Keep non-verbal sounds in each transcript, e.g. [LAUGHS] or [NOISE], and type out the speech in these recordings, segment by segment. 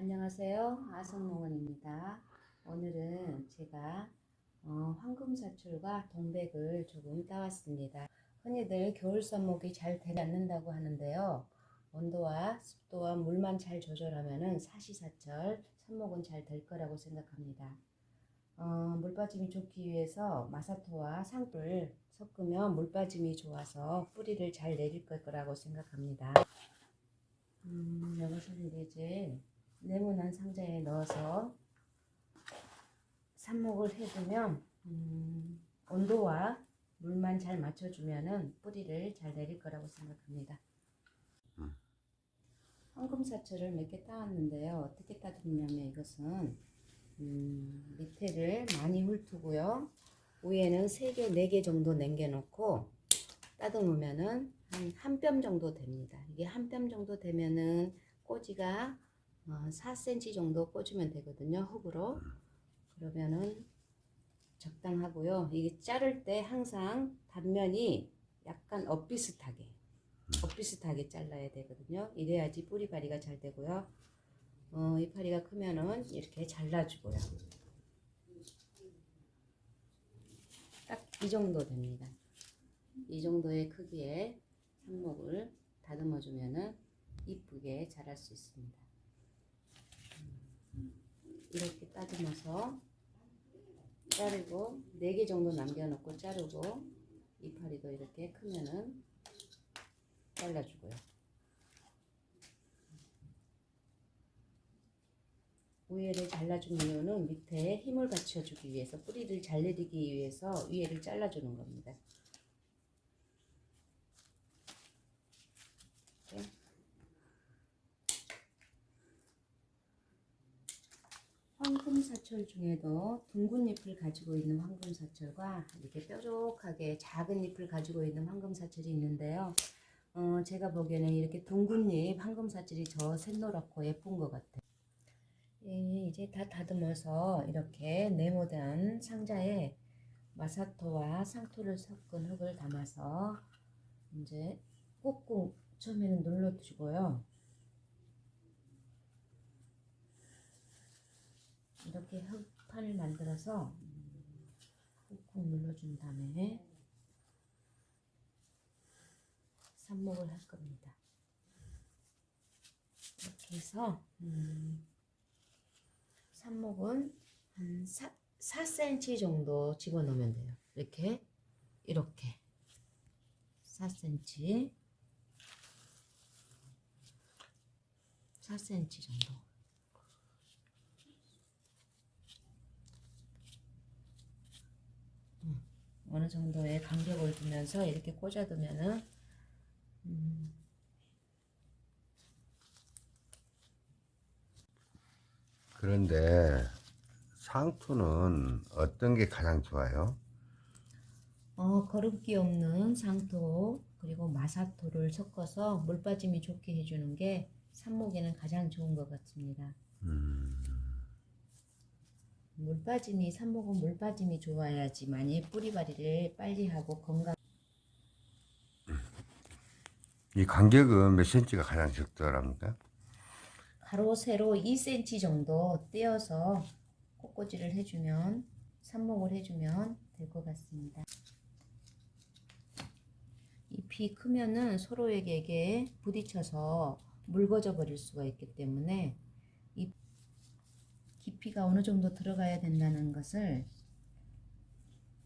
안녕하세요. 아성농원입니다. 오늘은 제가 어, 황금사출과 동백을 조금 따왔습니다. 흔히들 겨울 삽목이 잘 되지 않는다고 하는데요. 온도와 습도와 물만 잘 조절하면 사시사철 삽목은 잘 될 거라고 생각합니다. 어, 물빠짐이 좋기 위해서 마사토와 상불 섞으면 물빠짐이 좋아서 뿌리를 잘 내릴 거라고 생각합니다. 음, 여기서는 이제 네모난 상자에 넣어서 삽목을 해두면 음, 온도와 물만 잘 맞춰주면은 뿌리를 잘 내릴 거라고 생각합니다. 음. 황금사철을 몇 개 따왔는데요. 어떻게 따드냐면 이것은 음, 밑에를 많이 훑고요. 위에는 3개, 4개 정도 남겨놓고 따듬으면은 한 한 뼘 정도 됩니다. 이게 한 뼘 정도 되면은 꼬지가 어, 4cm 정도 꽂으면 되거든요. 흙으로. 그러면은 적당하고요. 이게 자를 때 항상 단면이 약간 엇비슷하게 엇비슷하게 잘라야 되거든요. 이래야지 뿌리파리가 잘 되고요. 어, 이파리가 크면은 이렇게 잘라주고요. 딱 이 정도 됩니다. 이 정도의 크기의 삽목을 다듬어 주면은 이쁘게 자랄 수 있습니다. 이렇게 따듬어서 자르고 4개 정도 남겨놓고 자르고 이파리도 이렇게 크면은 잘라주고요. 위에를 잘라준 이유는 밑에 힘을 받쳐주기 위해서 뿌리를 잘 내리기 위해서 위에를 잘라주는 겁니다. 이렇게. 황금사철 중에도 둥근 잎을 가지고 있는 황금사철과 이렇게 뾰족하게 작은 잎을 가지고 있는 황금사철이 있는데요. 어, 제가 보기에는 이렇게 둥근 잎 황금사철이 저 샛노랗고 예쁜 것 같아요. 예, 이제 다 다듬어서 이렇게 네모난 상자에 마사토와 상토를 섞은 흙을 담아서 이제 꾹꾹 처음에는 눌러주고요. 이렇게 흙판을 만들어서 꾹꾹 눌러준 다음에 삽목을 할 겁니다. 이렇게 해서 음, 삽목은 한 4, 4cm 정도 집어넣으면 돼요. 이렇게 이렇게 4cm 4cm 정도 음, 어느 정도의 간격을 두면서 이렇게 꽂아두면은 음, 그런데 상투는 어떤 게 가장 좋아요? 어, 거름기 없는 상토 그리고 마사토를 섞어서 물 빠짐이 좋게 해주는 게 삽목에는 가장 좋은 것 같습니다. 음, 물 빠짐이 삽목은 물 빠짐이 좋아야지만이 뿌리 발이를 빨리 하고 건강. 이 간격은 몇 cm가 가장 적절합니까? 가로 세로 2cm 정도 떼어서 꽃꽂이를 해주면 삽목을 해주면 될 것 같습니다. 잎이 크면은 서로에게 부딪혀서 묽어져 버릴 수가 있기 때문에 잎 깊이가 어느 정도 들어가야 된다는 것을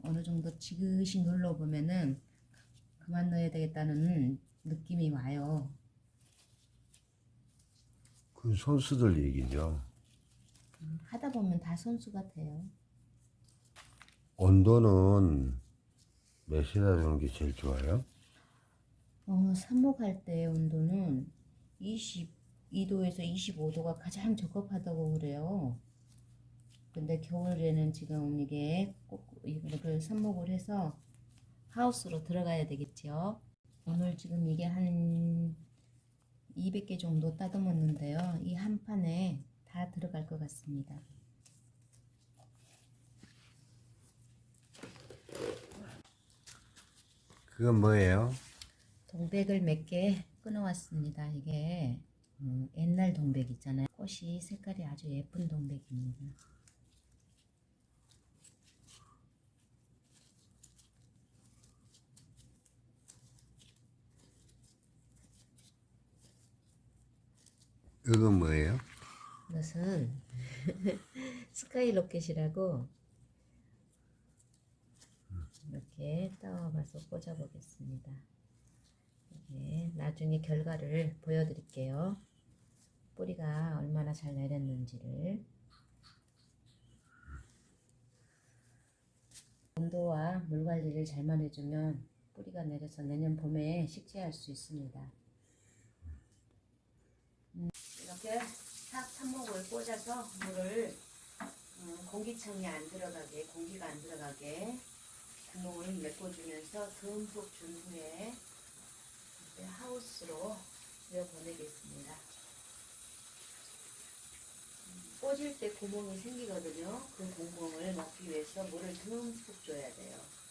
어느 정도 지그시 눌러 보면은 그만 넣어야 되겠다는 느낌이 와요. 그 손수들 얘기죠. 하다 보면 다 손수가 돼요. 온도는 몇이나 되는 게 제일 좋아요? 어, 삽목할 때 온도는 22도에서 25도가 가장 적합하다고 그래요. 근데 겨울에는 지금 이게 꼭 이거를 삽목을 해서 하우스로 들어가야 되겠죠. 오늘 지금 이게 한 200개 정도 따듬었는데요. 이 한 판에 다 들어갈 것 같습니다. 그건 뭐예요? 동백을 몇 개 끊어왔습니다. 이게 음, 옛날 동백 있잖아요. 꽃이 색깔이 아주 예쁜 동백입니다. 이건 뭐예요? 이것은 [LAUGHS] 스카이 로켓이라고 이렇게 따와봐서 꽂아보겠습니다. 이게 나중에 결과를 보여드릴게요. 뿌리가 얼마나 잘 내렸는지를 온도와 물 관리를 잘만 해주면 뿌리가 내려서 내년 봄에 식재할 수 있습니다. 음, 이렇게 탑 탑목을 꽂아서 물을 음, 공기청이 안 들어가게 공기가 안 들어가게 구멍을 메꿔주면서 듬뿍 준 후에 하우스로 들여 보내겠습니다. 음, 꽂을 때 구멍이 생기거든요. 그 구멍을 막기 위해서 물을 듬뿍 줘야 돼요.